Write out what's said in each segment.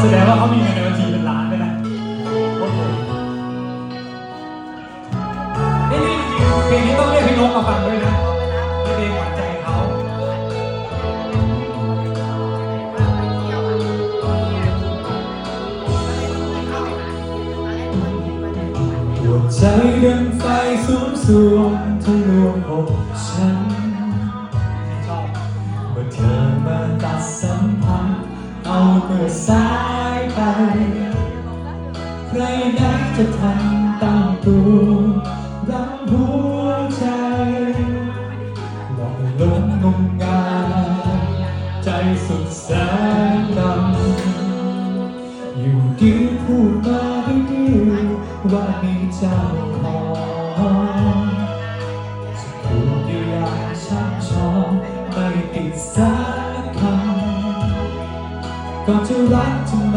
แสดงว่าเขามีเงินในบัญชีเป็นล้านด้วยนะโอ้โหนี่จริงๆเพลงนี้ต้องเรียกพี่นกมาฟังด้วยนะนี่เพลงหวานใจเขาหัวใจดังไฟสูงสวงทะลวงอกฉันชอบเมื่อเธอมาตัดสัมพันธ์เอาเมื่อสายไป ใครไหนจะทันตั้งตัวรักหัวใจหลอกลงงมงายใจสุดแสนดำอยู่ดีพูดมาดื้อๆว่ามีเจ้าของจะพูดอยู่อย่างช่ำชองไม่ติดสักคำ ก่อนจะรักทำไม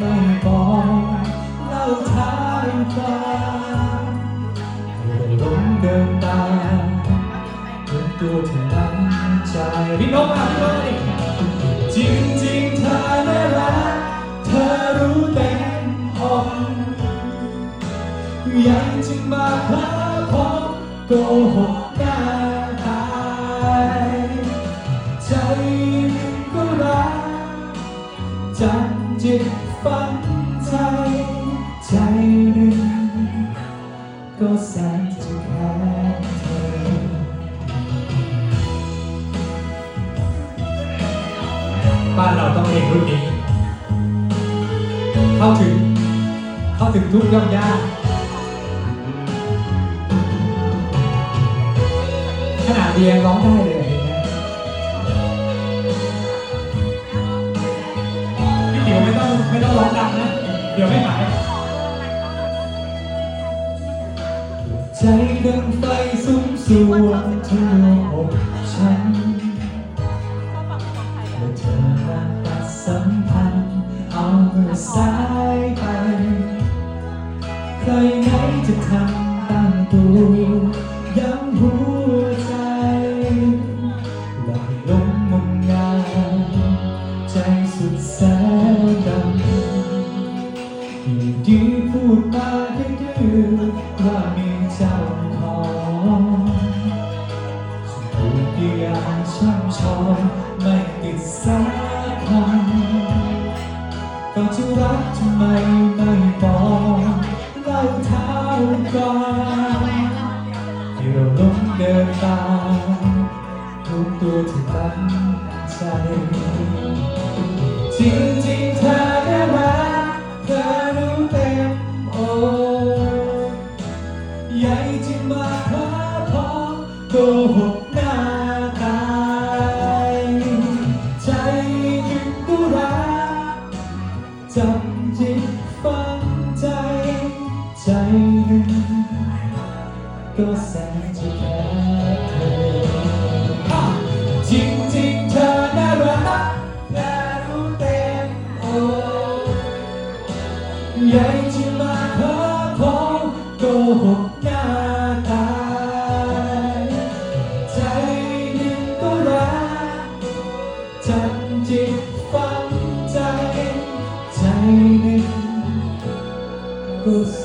ไม่บอกเล่าท้ายฟังเราหลงเดินตามเหมือนตัวที่นั้นใจพี่นกมาพี่นกอีกจริงจริงเธอน่ารักเธอรู้เต็มอกยังจึงมาพาพบโกหก จันจิตฝันใจ ใจหนึ่งก็แสนจะแค่เธอบ้านเราต้องเพลงรุ่นนี้ เข้าถึง เข้าถึงทุกย่อมยากขนาดเรียนร้องได้เลย เดี๋ยวไม่หายใจดังไฟสูงสวงทะลวอกฉันเมื่อเธอมาตัดสัมพันธ์เอาเมื่อสายไป ใครไหนจะทำตั้งตัวย้ำหัวใจหลับลงงมงายใจสุดแสนดำ ดีพูดมาดื้อๆว่ามีเจ้าของพูดอย่างช่ำชองไม่ติดสักคำก่อนจะรักทำไมไม่บอกเล่าเท้าก่อนที่เราล้มเดินตามทุกตัวที่ตั้งใจจริงๆเธ ที่มาพาพอโกหกหน้าตายใจหนึ่งก็รักจำจิตฟังใจ ใจหนึ่งก็แสนจะ ฝั